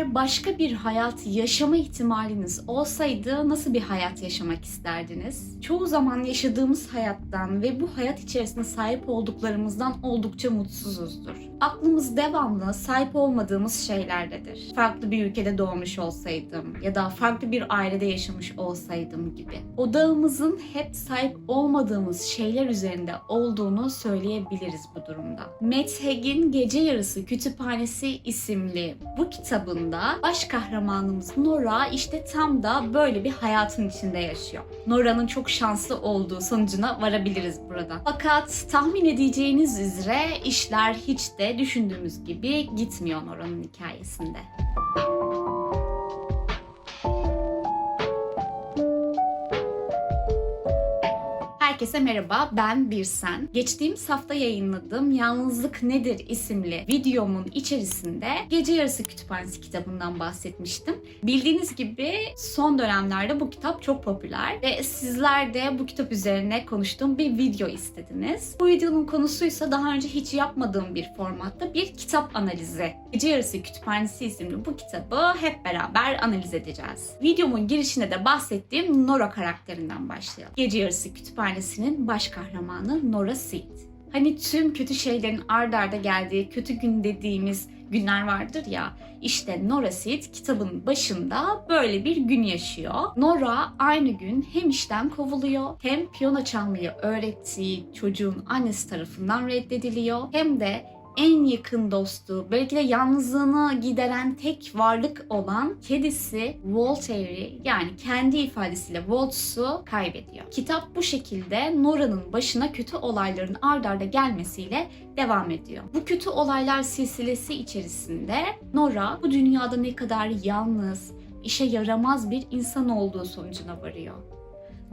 Eğer başka bir hayat yaşama ihtimaliniz olsaydı nasıl bir hayat yaşamak isterdiniz? Çoğu zaman yaşadığımız hayattan ve bu hayat içerisinde sahip olduklarımızdan oldukça mutsuzuzdur. Aklımız devamlı sahip olmadığımız şeylerdedir. Farklı bir ülkede doğmuş olsaydım ya da farklı bir ailede yaşamış olsaydım gibi. Odağımızın hep sahip olmadığımız şeyler üzerinde olduğunu söyleyebiliriz bu durumda. Matt Haig'in Gece Yarısı Kütüphanesi isimli bu kitabında baş kahramanımız Nora işte tam da böyle bir hayatın içinde yaşıyor. Nora'nın çok şanslı olduğu sonucuna varabiliriz burada. Fakat tahmin edeceğiniz üzere işler hiç de düşündüğümüz gibi gitmiyor Nora'nın hikayesinde. Herkese merhaba, ben Birsen. Geçtiğimiz hafta yayınladığım Yalnızlık Nedir isimli videomun içerisinde Gece Yarısı Kütüphanesi kitabından bahsetmiştim. Bildiğiniz gibi son dönemlerde bu kitap çok popüler ve sizler de bu kitap üzerine konuştuğum bir video istediniz. Bu videonun konusuysa daha önce hiç yapmadığım bir formatta bir kitap analizi. Gece Yarısı Kütüphanesi isimli bu kitabı hep beraber analiz edeceğiz. Videomun girişinde de bahsettiğim Nora karakterinden başlayalım. Gece Yarısı Kütüphanesi'nin baş kahramanı Nora Seed. Hani tüm kötü şeylerin ard arda geldiği kötü gün dediğimiz günler vardır ya. İşte Nora Seed kitabın başında böyle bir gün yaşıyor. Nora aynı gün hem işten kovuluyor hem piyano çalmayı öğrettiği çocuğun annesi tarafından reddediliyor hem de en yakın dostu, belki de yalnızlığını gideren tek varlık olan kedisi Voltaire'i yani kendi ifadesiyle Waltz'u kaybediyor. Kitap bu şekilde Nora'nın başına kötü olayların ard arda gelmesiyle devam ediyor. Bu kötü olaylar silsilesi içerisinde Nora bu dünyada ne kadar yalnız, işe yaramaz bir insan olduğu sonucuna varıyor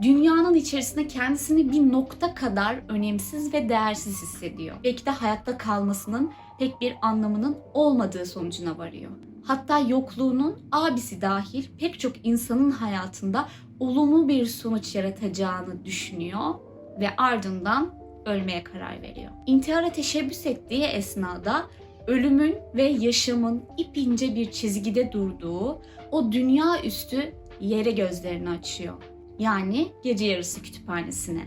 dünyanın içerisinde kendisini bir nokta kadar önemsiz ve değersiz hissediyor. Belki de hayatta kalmasının pek bir anlamının olmadığı sonucuna varıyor. Hatta yokluğunun abisi dahil pek çok insanın hayatında olumlu bir sonuç yaratacağını düşünüyor ve ardından ölmeye karar veriyor. İntihara teşebbüs ettiği esnada ölümün ve yaşamın ipince bir çizgide durduğu o dünya üstü yere gözlerini açıyor yani Gece Yarısı Kütüphanesi'ne.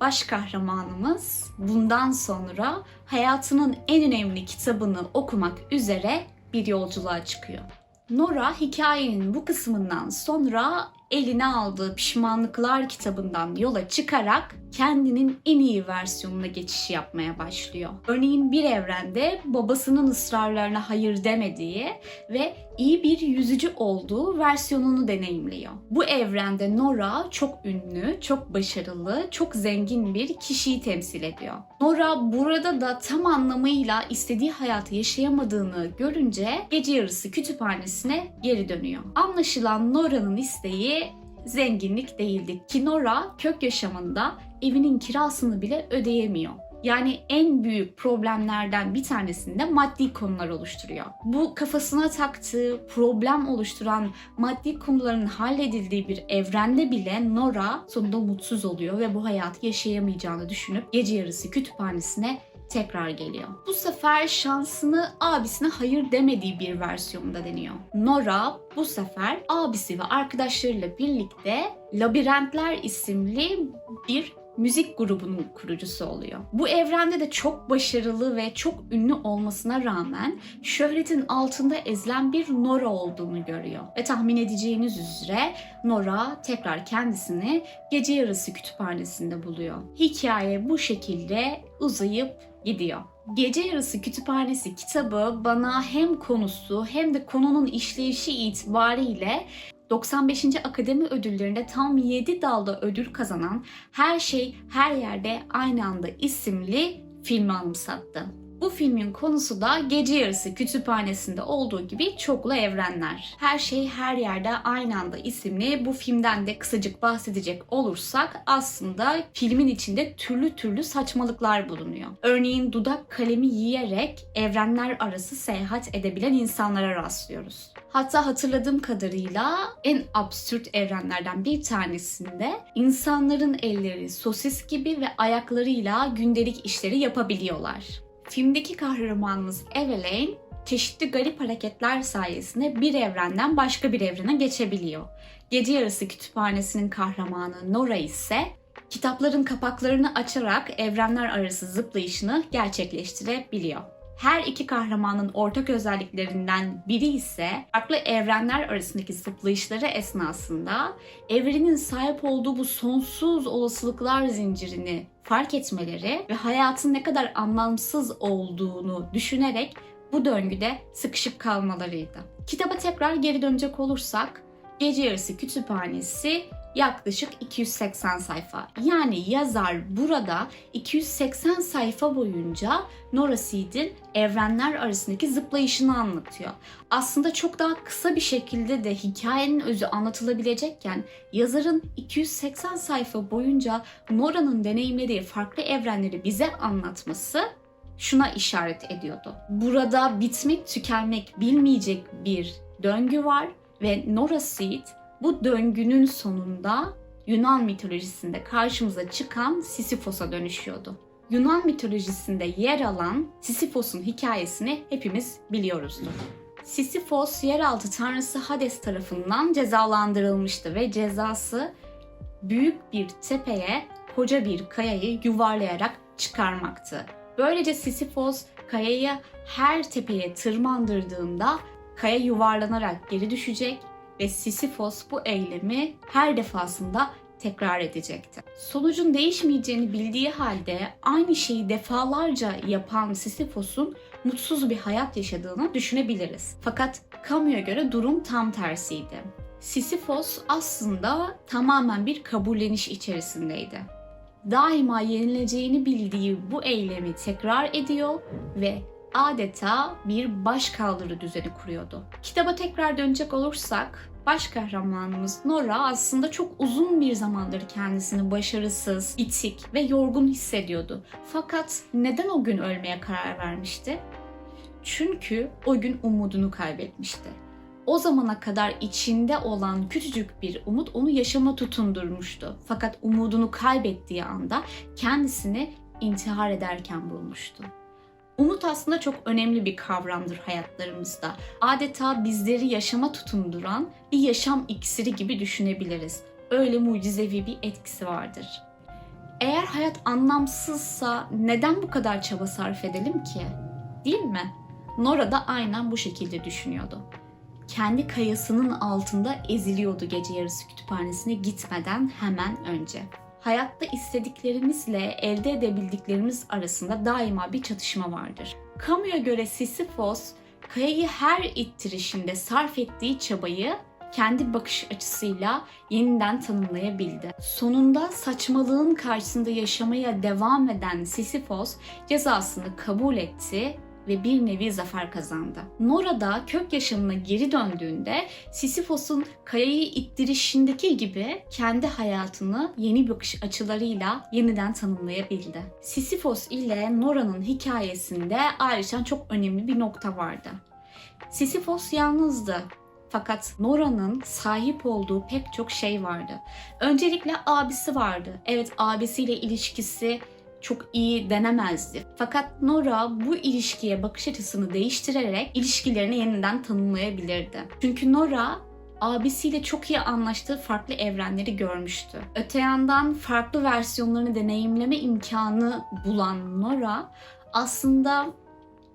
Baş kahramanımız bundan sonra hayatının en önemli kitabını okumak üzere bir yolculuğa çıkıyor. Nora hikayenin bu kısmından sonra eline aldığı Pişmanlıklar kitabından yola çıkarak kendinin en iyi versiyonuna geçiş yapmaya başlıyor. Örneğin bir evrende babasının ısrarlarına hayır demediği ve iyi bir yüzücü olduğu versiyonunu deneyimliyor. Bu evrende Nora çok ünlü, çok başarılı, çok zengin bir kişiyi temsil ediyor. Nora burada da tam anlamıyla istediği hayatı yaşayamadığını görünce gece yarısı kütüphanesine geri dönüyor. Anlaşılan Nora'nın isteği zenginlik değildi. Ki Nora kök yaşamında evinin kirasını bile ödeyemiyor. Yani en büyük problemlerden bir tanesinde maddi konular oluşturuyor. Bu kafasına taktığı, problem oluşturan maddi konuların halledildiği bir evrende bile Nora sonunda mutsuz oluyor ve bu hayatı yaşayamayacağını düşünüp gece yarısı kütüphanesine tekrar geliyor. Bu sefer şansını abisine hayır demediği bir versiyonda deniyor. Nora bu sefer abisi ve arkadaşlarıyla birlikte Labirentler isimli bir müzik grubunun kurucusu oluyor. Bu evrende de çok başarılı ve çok ünlü olmasına rağmen şöhretin altında ezilen bir Nora olduğunu görüyor. Ve tahmin edeceğiniz üzere Nora tekrar kendisini gece yarısı kütüphanesinde buluyor. Hikaye bu şekilde uzayıp gidiyor. Gece Yarısı Kütüphanesi kitabı bana hem konusu hem de konunun işleyişi itibariyle 95. Akademi Ödülleri'nde tam 7 dalda ödül kazanan Her Şey Her Yerde Aynı Anda isimli filmi anımsattı. Bu filmin konusu da gece yarısı kütüphanesinde olduğu gibi çoklu evrenler. Her şey her yerde aynı anda isimli bu filmden de kısacık bahsedecek olursak aslında filmin içinde türlü türlü saçmalıklar bulunuyor. Örneğin dudak kalemi yiyerek evrenler arası seyahat edebilen insanlara rastlıyoruz. Hatta hatırladığım kadarıyla en absürt evrenlerden bir tanesinde insanların elleri sosis gibi ve ayaklarıyla gündelik işleri yapabiliyorlar. Filmdeki kahramanımız Evelyn çeşitli garip hareketler sayesinde bir evrenden başka bir evrene geçebiliyor. Gece Yarısı Kütüphanesi'nin kahramanı Nora ise kitapların kapaklarını açarak evrenler arası zıplayışını gerçekleştirebiliyor. Her iki kahramanın ortak özelliklerinden biri ise farklı evrenler arasındaki zıplayışları esnasında evrenin sahip olduğu bu sonsuz olasılıklar zincirini fark etmeleri ve hayatın ne kadar anlamsız olduğunu düşünerek bu döngüde sıkışıp kalmalarıydı. Kitaba tekrar geri dönecek olursak Gece Yarısı Kütüphanesi yaklaşık 280 sayfa. Yani yazar burada 280 sayfa boyunca Nora Seed'in evrenler arasındaki zıplayışını anlatıyor. Aslında çok daha kısa bir şekilde de hikayenin özü anlatılabilecekken yazarın 280 sayfa boyunca Nora'nın deneyimlediği farklı evrenleri bize anlatması şuna işaret ediyordu. Burada bitmek tükenmek bilmeyecek bir döngü var ve Nora Seed bu döngünün sonunda Yunan mitolojisinde karşımıza çıkan Sisyphos'a dönüşüyordu. Yunan mitolojisinde yer alan Sisyphos'un hikayesini hepimiz biliyoruzdur. Sisyphos yeraltı tanrısı Hades tarafından cezalandırılmıştı ve cezası büyük bir tepeye koca bir kayayı yuvarlayarak çıkarmaktı. Böylece Sisyphos kayayı her tepeye tırmandırdığında kaya yuvarlanarak geri düşecek ve Sisyphos bu eylemi her defasında tekrar edecekti. Sonucun değişmeyeceğini bildiği halde aynı şeyi defalarca yapan Sisyphos'un mutsuz bir hayat yaşadığını düşünebiliriz. Fakat kamuya göre durum tam tersiydi. Sisyphos aslında tamamen bir kabulleniş içerisindeydi. Daima yenileceğini bildiği bu eylemi tekrar ediyor ve adeta bir baş kaldırı düzeni kuruyordu. Kitaba tekrar dönecek olursak baş kahramanımız Nora aslında çok uzun bir zamandır kendisini başarısız, itik ve yorgun hissediyordu. Fakat neden o gün ölmeye karar vermişti? Çünkü o gün umudunu kaybetmişti. O zamana kadar içinde olan küçücük bir umut onu yaşama tutundurmuştu. Fakat umudunu kaybettiği anda kendisini intihar ederken bulmuştu. Umut aslında çok önemli bir kavramdır hayatlarımızda. Adeta bizleri yaşama tutunduran bir yaşam iksiri gibi düşünebiliriz. Öyle mucizevi bir etkisi vardır. Eğer hayat anlamsızsa neden bu kadar çaba sarf edelim ki? Değil mi? Nora da aynen bu şekilde düşünüyordu. Kendi kayasının altında eziliyordu gece yarısı kütüphanesine gitmeden hemen önce hayatta istediklerimizle elde edebildiklerimiz arasında daima bir çatışma vardır. Kamuya göre Sisyphos, kayayı her ittirişinde sarf ettiği çabayı kendi bakış açısıyla yeniden tanımlayabildi. Sonunda saçmalığın karşısında yaşamaya devam eden Sisyphos cezasını kabul etti ve bir nevi zafer kazandı. Nora da kök yaşamına geri döndüğünde Sisyphos'un kayayı ittirişindeki gibi kendi hayatını yeni bakış açılarıyla yeniden tanımlayabildi. Sisyphos ile Nora'nın hikayesinde ayrıca çok önemli bir nokta vardı. Sisyphos yalnızdı fakat Nora'nın sahip olduğu pek çok şey vardı. Öncelikle abisi vardı. Evet abisiyle ilişkisi çok iyi denemezdi. Fakat Nora bu ilişkiye bakış açısını değiştirerek ilişkilerini yeniden tanımlayabilirdi. Çünkü Nora abisiyle çok iyi anlaştığı farklı evrenleri görmüştü. Öte yandan farklı versiyonlarını deneyimleme imkanı bulan Nora aslında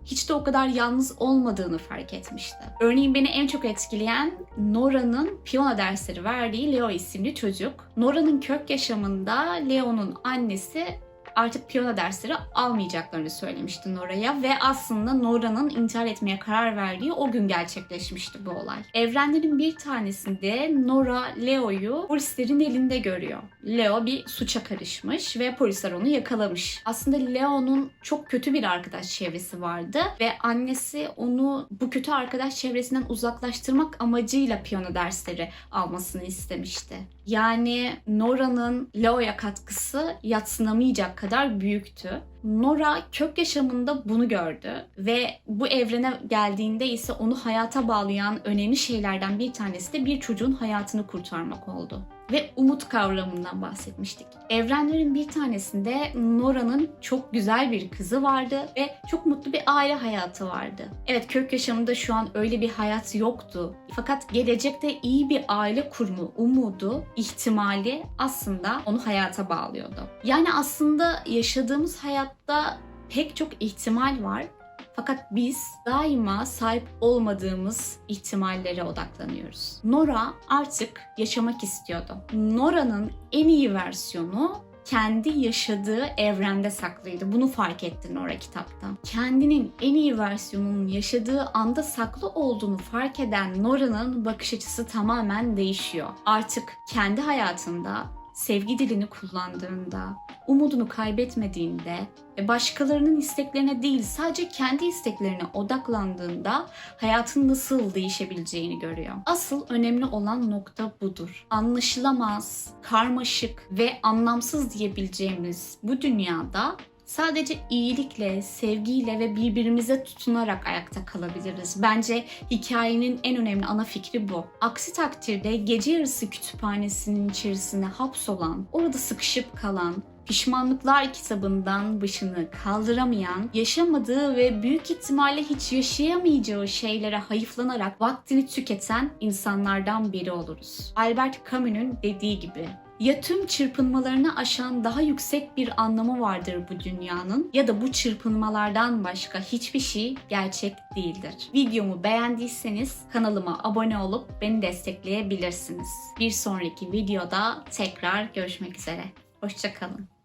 hiç de o kadar yalnız olmadığını fark etmişti. Örneğin beni en çok etkileyen Nora'nın piyano dersleri verdiği Leo isimli çocuk. Nora'nın kök yaşamında Leo'nun annesi artık piyano dersleri almayacaklarını söylemişti Nora'ya ve aslında Nora'nın intihar etmeye karar verdiği o gün gerçekleşmişti bu olay. Evrenlerin bir tanesinde Nora Leo'yu polislerin elinde görüyor. Leo bir suça karışmış ve polisler onu yakalamış. Aslında Leo'nun çok kötü bir arkadaş çevresi vardı ve annesi onu bu kötü arkadaş çevresinden uzaklaştırmak amacıyla piyano dersleri almasını istemişti. Yani Nora'nın Leo'ya katkısı yatsınamayacak kadar büyüktü. Nora kök yaşamında bunu gördü ve bu evrene geldiğinde ise onu hayata bağlayan önemli şeylerden bir tanesi de bir çocuğun hayatını kurtarmak oldu. Ve umut kavramından bahsetmiştik. Evrenlerin bir tanesinde Nora'nın çok güzel bir kızı vardı ve çok mutlu bir aile hayatı vardı. Evet kök yaşamında şu an öyle bir hayat yoktu. Fakat gelecekte iyi bir aile kurma umudu, ihtimali aslında onu hayata bağlıyordu. Yani aslında yaşadığımız hayatta pek çok ihtimal var fakat biz daima sahip olmadığımız ihtimallere odaklanıyoruz. Nora artık yaşamak istiyordu. Nora'nın en iyi versiyonu kendi yaşadığı evrende saklıydı. Bunu fark etti Nora kitapta. Kendinin en iyi versiyonunun yaşadığı anda saklı olduğunu fark eden Nora'nın bakış açısı tamamen değişiyor. Artık kendi hayatında sevgi dilini kullandığında, umudunu kaybetmediğinde ve başkalarının isteklerine değil sadece kendi isteklerine odaklandığında hayatın nasıl değişebileceğini görüyor. Asıl önemli olan nokta budur. Anlaşılamaz, karmaşık ve anlamsız diyebileceğimiz bu dünyada sadece iyilikle, sevgiyle ve birbirimize tutunarak ayakta kalabiliriz. Bence hikayenin en önemli ana fikri bu. Aksi takdirde gece yarısı kütüphanesinin içerisinde hapsolan, orada sıkışıp kalan, Pişmanlıklar kitabından başını kaldıramayan, yaşamadığı ve büyük ihtimalle hiç yaşayamayacağı şeylere hayıflanarak vaktini tüketen insanlardan biri oluruz. Albert Camus'un dediği gibi ya tüm çırpınmalarını aşan daha yüksek bir anlamı vardır bu dünyanın ya da bu çırpınmalardan başka hiçbir şey gerçek değildir. Videomu beğendiyseniz kanalıma abone olup beni destekleyebilirsiniz. Bir sonraki videoda tekrar görüşmek üzere. Hoşçakalın.